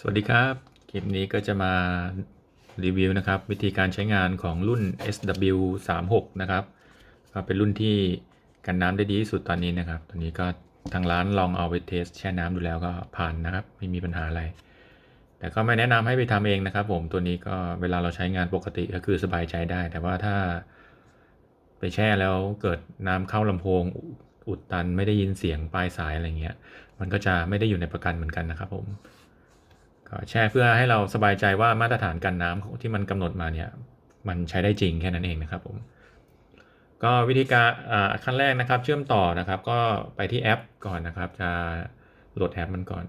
สวัสดีครับ คลิปนี้ก็จะมารีวิวนะครับ วิธีการใช้งานของรุ่น SW36 นะครับก็เป็นรุ่นที่กันน้ำได้ดีที่สุดตอนนี้นะครับตัวนี้ก็ทางร้านลองเอาไปเทสแช่น้ำดูแล้วก็ผ่านนะครับ ไม่มีปัญหาอะไร แต่ก็ไม่แนะนำให้ไปทำเองนะครับ ผมตัวนี้ก็เวลาเราใช้งานปกติก็คือสบายใจได้ แต่ว่าถ้าไปแช่แล้วเกิดน้ำเข้าลำโพงอุดตันไม่ได้ยินเสียงปลายสายอะไรเงี้ย มันก็จะไม่ได้อยู่ในประกันเหมือนกันนะครับผม แช่เพื่อให้เราสบายใจว่ามาตรฐานกันน้ำที่มันกำหนดมาเนี่ยมันใช้ได้จริงแค่นั้นเองนะครับผมก็วิธีการขั้นแรกนะครับเชื่อมต่อนะครับก็ไปที่แอปก่อนนะครับ จะโหลดแอปมันก่อน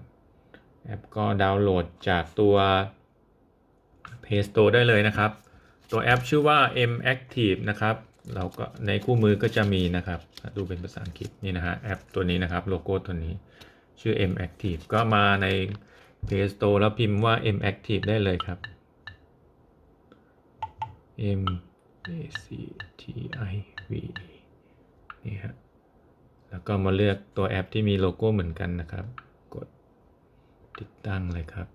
แอปก็ดาวน์โหลดจากตัว Play Store ได้เลยนะครับ ตัวแอปชื่อว่า M Active นะครับเราก็ในคู่มือก็จะมีนะครับ ดูเป็นภาษาอังกฤษนี่นะฮะแอปตัวนี้นะครับโลโก้ตัวนี้ชื่อ M Active ก็มาใน Play Store แล้วพิมพ์ว่า M Active ได้เลยครับ M A C T I V E นี่ฮะ แล้วก็มาเลือกตัวแอปที่มีโลโก้เหมือนกันนะครับ กดติดตั้งเลยครับ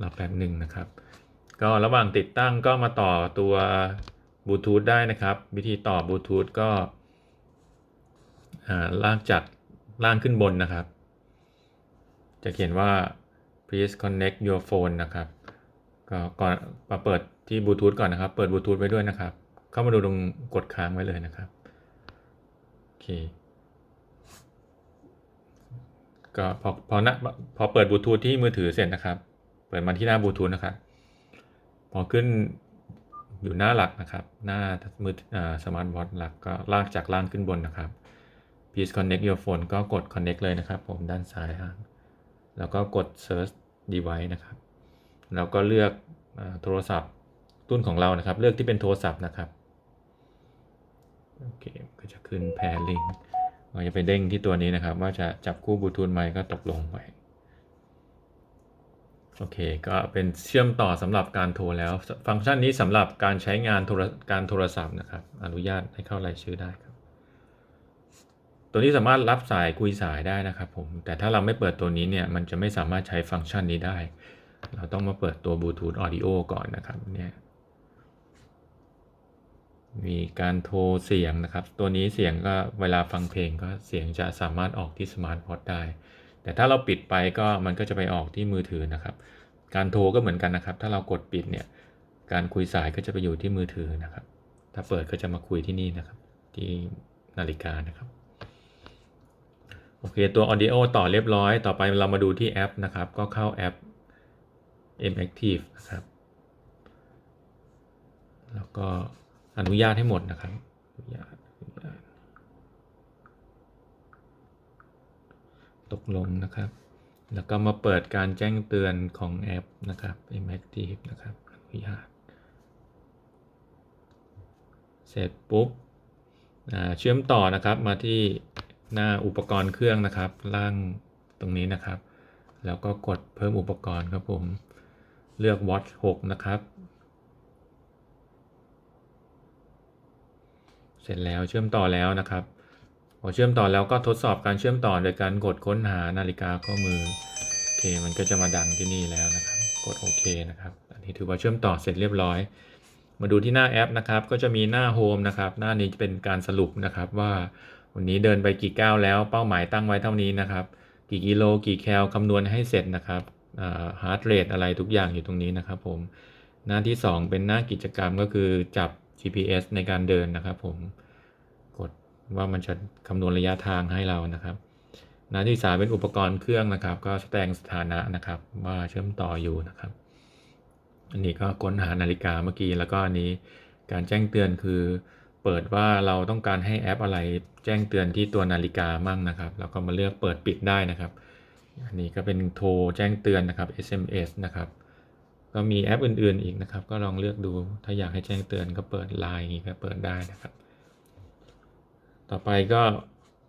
รอแป๊บหนึ่งนะครับ ก็ระหว่างติดตั้งก็มาต่อตัวบลูทูธได้นะครับ วิธีต่อบลูทูธก็อ่าลากจากล่างขึ้นบนนะครับ จะเขียนว่า please connect your phone นะครับก็ก่อนมาเปิดที่บลูทูธก่อนนะครับ เปิดบลูทูธไว้ด้วยนะครับ เข้ามาดูตรงกดค้างไว้เลยนะครับ โอเค ก็พอพอนะพอเปิดบลูทูธที่มือถือเสร็จนะครับ เปิดมาที่หน้าบลูทูธนะครับ พอขึ้นอยู่หน้าหลักนะครับ หน้ามือสมาร์ทวอทหลักก็ลากจากล่างขึ้นบนนะครับ please connect your phone ก็กด connect เลยนะครับ ผมด้านซ้ายล่าง แล้วก็กด search device นะครับ แล้วก็เลือกอโทรศัพท์รุ่นของเรานะครับ เลือกที่เป็นโทรศัพท์นะครับ โอเค ก็จะขึ้น pairing เราจะไปเด้งที่ตัวนี้นะครับ ว่าจะจับคู่บลูทูธไหมก็ตกลงไว้โอเค ก็เป็นเชื่อมต่อสำหรับการโทรแล้ว ฟังก์ชันนี้สำหรับการใช้งานโทรการโทรศัพท์นะครับ อนุญาตให้เข้ารายชื่อได้ครับ ตัวนี้สามารถรับสายคุยสายได้นะครับผม แต่ถ้าเราไม่เปิดตัวนี้เนี่ยมันจะไม่สามารถใช้ฟังก์ชันนี้ได้ เราต้องมาเปิดตัวบลูทูธออดิโอก่อนนะครับเนี่ยมีการโทรเสียงนะครับ ตัวนี้เสียงก็เวลาฟังเพลงก็เสียงจะสามารถออกที่สมาร์ทพอตได้ แต่ถ้าเราปิดไปก็มันก็จะไปออกที่มือถือนะครับ การโทรก็เหมือนกันนะครับ ถ้าเรากดปิดเนี่ย การคุยสายก็จะไปอยู่ที่มือถือนะครับ ถ้าเปิดก็จะมาคุยที่นี่นะครับ ที่นาฬิกานะครับ โอเค ตัว audio ต่อเรียบร้อย ต่อไปเรามาดูที่แอปนะครับ ก็เข้าแอป M Active นะครับ แล้วก็อนุญาตให้หมดนะครับอนุญาตตกลงนะครับ แล้วก็มาเปิดการแจ้งเตือนของแอปนะครับ M Active นะครับอนุญาต เสร็จปุ๊บเชื่อมต่อนะครับมาที่ หน้าอุปกรณ์เครื่องนะครับ ล่างตรงนี้นะครับ แล้วก็กดเพิ่มอุปกรณ์ครับผม เลือก Watch 6 นะครับ เสร็จแล้วเชื่อมต่อแล้วนะครับพอเชื่อมต่อแล้วก็ทดสอบการเชื่อมต่อโดยการกดค้นหานาฬิกาข้อมือโอเคมันก็จะมาดังที่นี่แล้วนะครับ กดโอเคนะครับ อันนี้ถือว่าเชื่อมต่อเสร็จเรียบร้อย มาดูที่หน้าแอปนะครับ ก็จะมีหน้าโฮมนะครับ หน้านี้จะเป็นการสรุปนะครับว่า วันนี้เดินไปกี่ก้าวแล้วเป้าหมายตั้งไว้เท่านี้นะครับ กี่กิโลกี่แคลคำนวณให้เสร็จนะครับฮาร์ดเรทอะไรทุกอย่างอยู่ตรงนี้นะครับผมหน้าที่ 2 เป็นหน้ากิจกรรมก็คือจับ GPS ในการเดินนะครับผมกดว่ามันจะคำนวณระยะทางให้เรานะครับหน้าที่3เป็นอุปกรณ์เครื่องนะครับ ก็แสดงสถานะนะครับ ว่าเชื่อมต่ออยู่นะครับ อันนี้ก็ค้นหานาฬิกาเมื่อกี้แล้วก็อันนี้การแจ้งเตือนคือ เปิดว่าเราต้องการให้แอปอะไรแจ้งเตือนที่ตัวนาฬิกามั่งนะครับ แล้วก็มาเลือกเปิดปิดได้นะครับ อันนี้ก็เป็นโทรแจ้งเตือนนะครับ SMS นะครับ ก็มีแอปอื่นๆอีกนะครับ ก็ลองเลือกดู ถ้าอยากให้แจ้งเตือนก็เปิด Line อย่างนี้ก็เปิดได้นะครับ ต่อไปก็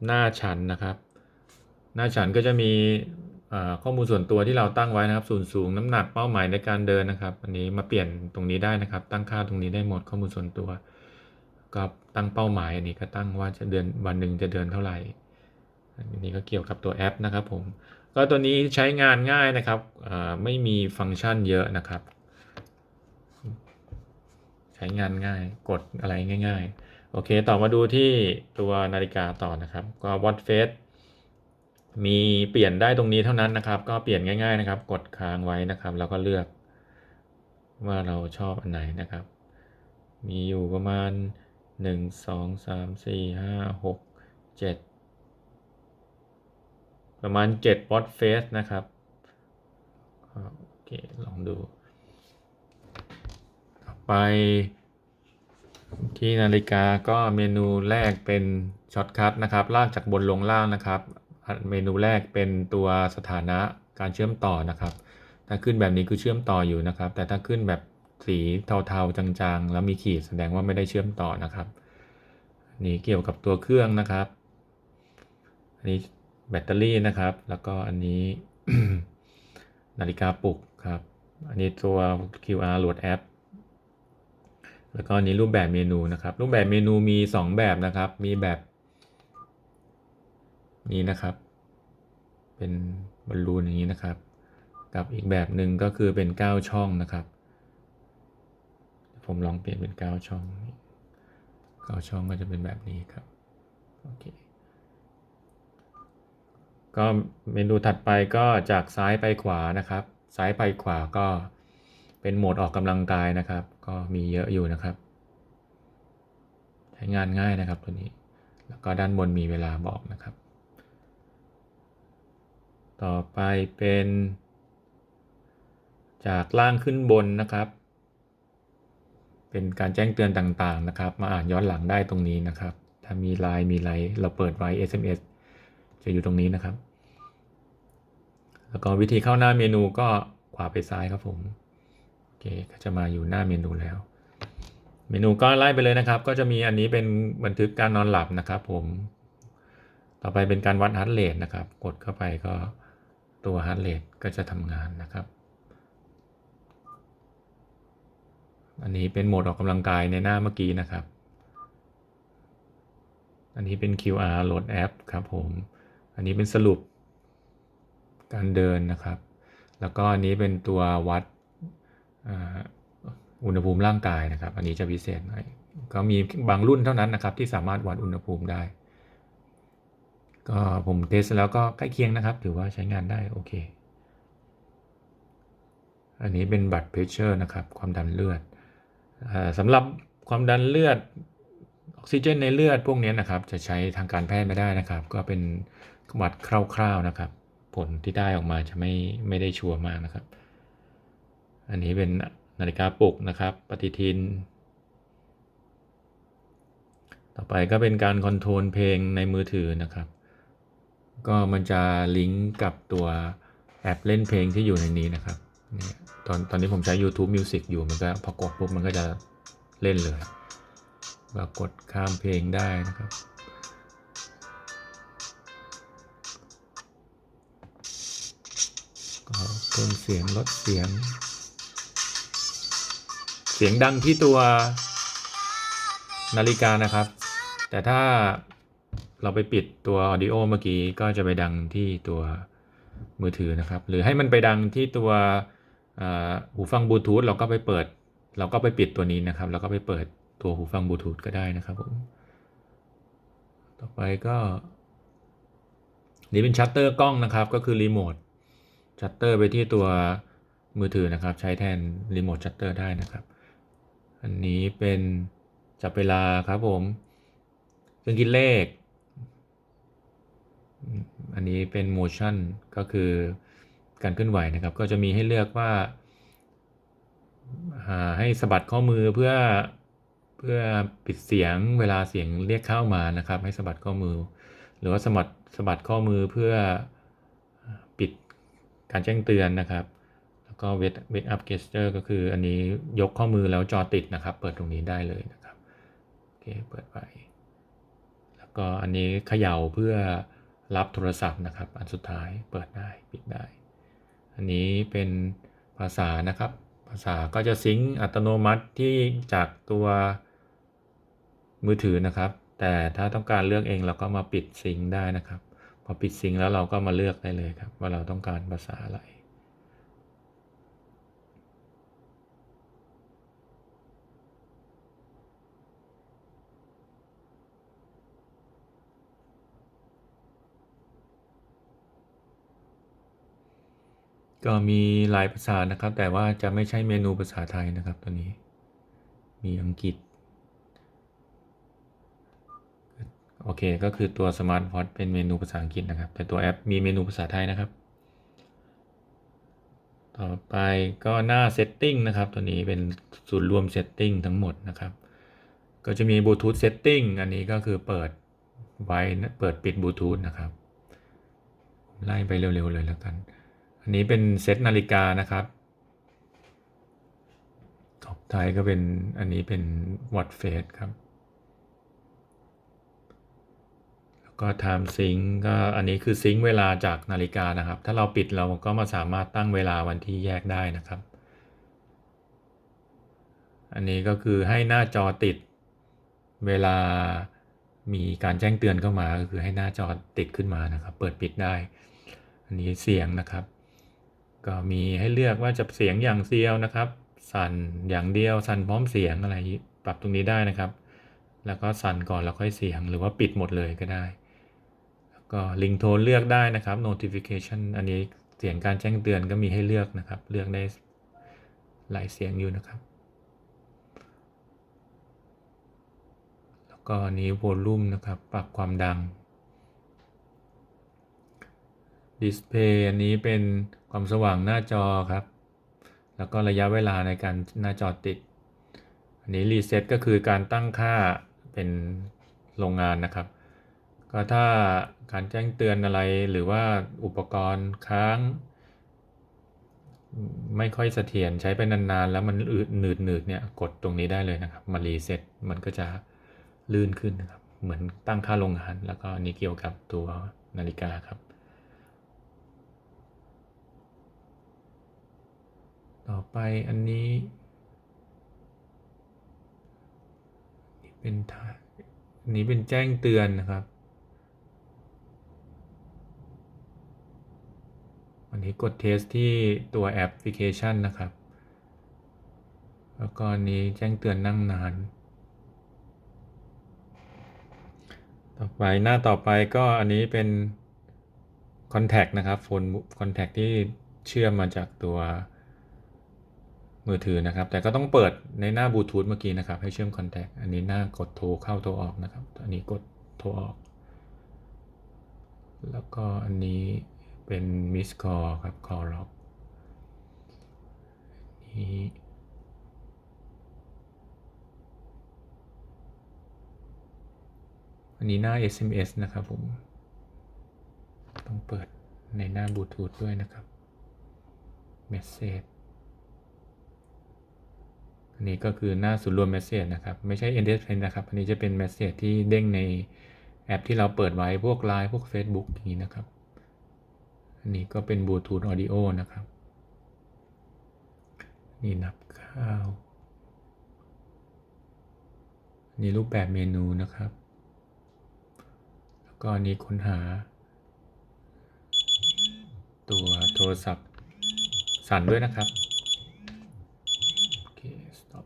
หน้าฉันนะครับ หน้าฉันก็จะมีข้อมูลส่วนตัวที่เราตั้งไว้นะครับ ส่วนสูงน้ำหนักเป้าหมายในการเดินนะครับ อันนี้มาเปลี่ยนตรงนี้ได้นะครับ ตั้งค่าตรงนี้ได้หมดข้อมูลส่วนตัว ก็ตั้งเป้าหมายอันนี้ก็ตั้งว่าจะเดินวันหนึ่งจะเดินเท่าไหร่ อันนี้ก็เกี่ยวกับตัวแอปนะครับผม ก็ตัวนี้ใช้งานง่ายนะครับไม่มีฟังก์ชันเยอะนะครับ ใช้งานง่ายกดอะไรง่าย ๆ โอเค ต่อมาดูที่ตัวนาฬิกาต่อนะครับ ก็ Watch Face มีเปลี่ยนได้ตรงนี้เท่านั้นนะครับ ก็เปลี่ยนง่าย ๆนะครับ กดค้างไว้นะครับ แล้วก็เลือกว่าเราชอบอันไหนนะครับ มีอยู่ประมาณ 1 2 3 4 5 6 7ประมาณ7 Watch Face นะครับโอเค ลองดูไปที่นาฬิกาก็เมนูแรกเป็นช็อตคัทนะครับลากจากบนลงล่างนะครับ เมนูแรกเป็นตัวสถานะการเชื่อมต่อนะครับ ถ้าขึ้นแบบนี้คือเชื่อมต่ออยู่นะครับ แต่ถ้าขึ้นแบบ สีเทาๆจางๆ แล้วมีขีดแสดงว่าไม่ได้เชื่อมต่อนะครับนี้เกี่ยวกับตัวเครื่องนะครับ อันนี้แบตเตอรี่นะครับ แล้วก็อันนี้นาฬิกาปลุกครับ อันนี้ตัว QR โหลดแอป แล้วก็อันนี้รูปแบบเมนูนะครับ รูปแบบเมนูมี 2 แบบนะครับ มีแบบนี้นะครับ เป็นบอลลูนอย่างนี้นะครับ กับอีกแบบหนึ่งก็คือเป็น 9 ช่องนะครับ ผมลองเปลี่ยนเป็น 9 ช่อง 9 ช่องก็จะเป็นแบบนี้ครับ โอเค ก็เมนูถัดไปก็จากซ้ายไปขวานะครับ ซ้ายไปขวาก็เป็นโหมดออกกำลังกายนะครับ ก็มีเยอะอยู่นะครับ ใช้งานง่ายนะครับตัวนี้ แล้วก็ด้านบนมีเวลาบอกนะครับ ต่อไปเป็น จากล่างขึ้นบนนะครับ เป็นการแจ้งเตือนต่างๆนะครับ มาอ่านย้อนหลังได้ตรงนี้นะครับ ถ้ามีไลน์มีไลน์เราเปิดไว้ SMS จะอยู่ตรงนี้นะครับ แล้วก็วิธีเข้าหน้าเมนูก็ขวาไปซ้ายครับผมโอเคก็จะมาอยู่หน้าเมนูแล้ว เมนูก็ไล่ไปเลยนะครับ ก็จะมีอันนี้เป็นบันทึกการนอนหลับนะครับ ผม ต่อไปเป็นการวัดฮาร์ดเรทนะครับ กดเข้าไปก็ตัวฮาร์ดเรทก็จะทำงานนะครับ อันนี้เป็นโหมดออกกำลังกายในหน้าเมื่อกี้นะครับ อันนี้เป็น QR โหลดแอปครับผม อันนี้เป็นสรุปการเดินนะครับ แล้วก็อันนี้เป็นตัววัดอุณหภูมิร่างกายนะครับ อันนี้จะพิเศษหน่อย ก็มีบางรุ่นเท่านั้นนะครับ ที่สามารถวัดอุณหภูมิได้ ก็ผมเทสแล้วก็ใกล้เคียงนะครับ ถือว่าใช้งานได้โอเค อันนี้เป็นบัตรเพชเชอร์นะครับ ความดันเลือด สำหรับความดันเลือดออกซิเจนในเลือดพวกนี้นะครับ จะใช้ทางการแพทย์ไม่ได้นะครับ ก็เป็นวัดคร่าวๆนะครับ ผลที่ได้ออกมาจะไม่ไม่ได้ชัวร์มากนะครับ อันนี้เป็นนาฬิกาปลุกนะครับ ปฏิทิน ต่อไปก็เป็นการคอนโทรลเพลงในมือถือนะครับ ก็มันจะลิงก์กับตัวแอปเล่นเพลงที่อยู่ในนี้นะครับ ตอนตอนนี้ผมใช้ YouTube Music อยู่มันก็พอกดปุ๊บมันก็จะเล่นเลยว่ากดข้ามเพลงได้นะครับ ก็เพิ่มเสียงลดเสียง เสียงดังที่ตัวนาฬิกานะครับ แต่ถ้าเราไปปิดตัว audio เมื่อกี้ก็จะไปดังที่ตัวมือถือนะครับ หรือให้มันไปดังที่ตัว หูฟังบลูทูธเราก็ไปเปิด เราก็ไปปิดตัวนี้นะครับ แล้วก็ไปเปิดตัวหูฟังบลูทูธก็ได้นะครับผมต่อไปก็นี่เป็นชัตเตอร์กล้องนะครับ ก็คือรีโมทชัตเตอร์ไปที่ตัวมือถือนะครับ ใช้แทนรีโมทชัตเตอร์ได้นะครับ อันนี้เป็นจับเวลาครับผมเครื่องคิดเลข อันนี้เป็น motion ก็คือ การเคลื่อนไหวนะครับ ก็จะมีให้เลือกว่าให้สะบัดข้อมือเพื่อเพื่อปิดเสียงเวลาเสียงเรียกเข้ามานะครับ ให้สะบัดข้อมือ หรือว่าสะบัดสะบัดข้อมือเพื่อปิดการแจ้งเตือนนะครับ แล้วก็เวทเวทอัพเกสเตอร์ก็คืออันนี้ยกข้อมือแล้วจอติดนะครับ เปิดตรงนี้ได้เลยนะครับโอเคเปิดไปแล้วก็อันนี้เขย่าเพื่อรับโทรศัพท์นะครับ อันสุดท้ายเปิดได้ปิดได้ อันนี้เป็นภาษานะครับ ภาษาก็จะซิงค์อัตโนมัติที่จากตัวมือถือนะครับ แต่ถ้าต้องการเลือกเองเราก็มาปิดซิงค์ได้นะครับ พอปิดซิงค์แล้วเราก็มาเลือกได้เลยครับ ว่าเราต้องการภาษาอะไร ก็มีหลายภาษานะครับ แต่ว่าจะไม่ใช่เมนูภาษาไทยนะครับตัวนี้ มีอังกฤษ โอเค ก็คือตัว Smart Watch เป็นเมนูภาษาอังกฤษนะครับ แต่ตัวแอปมีเมนูภาษาไทยนะครับ ต่อไปก็หน้า Setting นะครับ ตัวนี้เป็นศูนย์รวม Setting ทั้งหมดนะครับ ก็จะมี Bluetooth Setting อันนี้ก็คือเปิดไว้เปิดปิด Bluetooth นะครับ ไล่ไปเร็วๆเลยแล้วกัน อันนี้เป็นเซตนาฬิกานะครับท็อปไทยก็เป็นอันนี้เป็น Watch Face ครับ แล้วก็ Time Sync ก็อันนี้คือซิงค์เวลาจากนาฬิกานะครับ ถ้าเราปิดเราก็มาสามารถตั้งเวลาวันที่แยกได้นะครับ อันนี้ก็คือให้หน้าจอติดเวลามีการแจ้งเตือนเข้ามาก็คือให้หน้าจอติดขึ้นมานะครับ เปิดปิดได้ อันนี้เสียงนะครับ ก็มีให้เลือกว่าจะเสียงอย่างเดียวนะครับ สั่นอย่างเดียว สั่นพร้อมเสียงอะไรปรับตรงนี้ได้นะครับ แล้วก็สั่นก่อนแล้วค่อยเสียงหรือว่าปิดหมดเลยก็ได้แล้วก็ลิงโทนเลือกได้นะครับ notification อันนี้เสียงการแจ้งเตือนก็มีให้เลือกนะครับ เลือกได้หลายเสียงอยู่นะครับ แล้วก็อันนี้ volume นะครับ ปรับความดังดิสเพย์อันนี้เป็น ความสว่างหน้าจอครับ แล้วก็ระยะเวลาในการหน้าจอติด อันนี้รีเซ็ตก็คือการตั้งค่าเป็นโรงงานนะครับ ก็ถ้าการแจ้งเตือนอะไรหรือว่าอุปกรณ์ค้าง ไม่ค่อยเสถียรใช้ไปนานๆ แล้วมันอืดหนืดหนืดๆเนี่ยกดตรงนี้ได้เลยนะครับ มารีเซ็ตมันก็จะลื่นขึ้นนะครับ เหมือนตั้งค่าโรงงาน แล้วก็อันนี้เกี่ยวกับตัวนาฬิกาครับ ต่อไปอันนี้นี่เป็นอันนี้เป็นแจ้งเตือนนะครับ อันนี้กดเทสที่ตัวแอปพลิเคชันนะครับ แล้วก็อันนี้แจ้งเตือนนั่งนาน ต่อไปหน้าต่อไปก็อันนี้เป็น Contact นะครับโฟน Contact ที่เชื่อมมาจากตัว มือถือนะครับ แต่ก็ต้องเปิดในหน้าบลูทูธเมื่อกี้นะครับ ให้เชื่อม Contact อันนี้หน้ากดโทรเข้าโทรออกนะครับ อันนี้กดโทรออก แล้วก็อันนี้เป็น Miss Call ครับ Call Log นี้อันนี้หน้า SMS นะครับผม ต้องเปิดในหน้าบลูทูธด้วยนะครับ Message อันนี้ก็คือหน้าศูนย์รวม Message นะครับ ไม่ใช่ Endpoint นะครับ อันนี้จะเป็น Message ที่เด้งในแอปที่เราเปิดไว้พวก Line พวก Facebook อย่างนี้นะครับ อันนี้ก็เป็นบลูทูธออดิโอนะครับ นี่นับข้าวนนี้รูปแบบเมนูนะครับ แล้วก็อันนี้ค้นหา ตัวโทรศัพท์สั่นด้วยนะครับ โอเค stop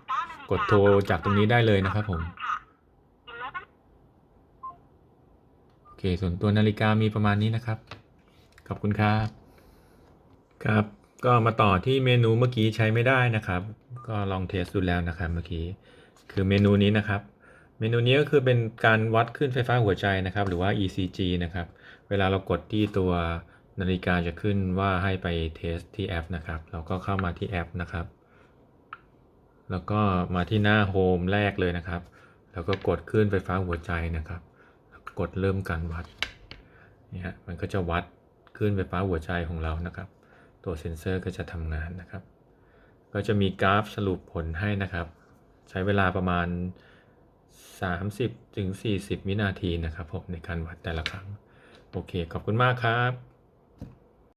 กดโทรจากตรงนี้ได้เลยนะครับผมโอเคส่วนตัวนาฬิกามีประมาณนี้นะครับ ขอบคุณครับ ครับ ก็มาต่อที่เมนูเมื่อกี้ใช้ไม่ได้นะครับ ก็ลองเทสดูแล้วนะครับเมื่อกี้คือเมนูนี้นะครับ เมนูนี้ก็คือเป็นการวัดขึ้นไฟฟ้าหัวใจนะครับ หรือว่า ECG นะครับ เวลาเรากดที่ตัวนาฬิกาจะขึ้นว่าให้ไปเทสที่แอปนะครับ เราก็เข้ามาที่แอปนะครับ แล้วก็มาที่หน้าโฮมแรกเลยนะครับ แล้วก็กดขึ้นไฟฟ้าหัวใจนะครับ กดเริ่มการวัดเนี่ยมันก็จะวัดขึ้นไฟฟ้าหัวใจของเรานะครับ ตัวเซ็นเซอร์ก็จะทำงานนะครับ ก็จะมีกราฟสรุปผลให้นะครับ ใช้เวลาประมาณ 30ถึง40 วินาทีนะครับผมในการวัดแต่ละครั้ง โอเค ขอบคุณมากครับ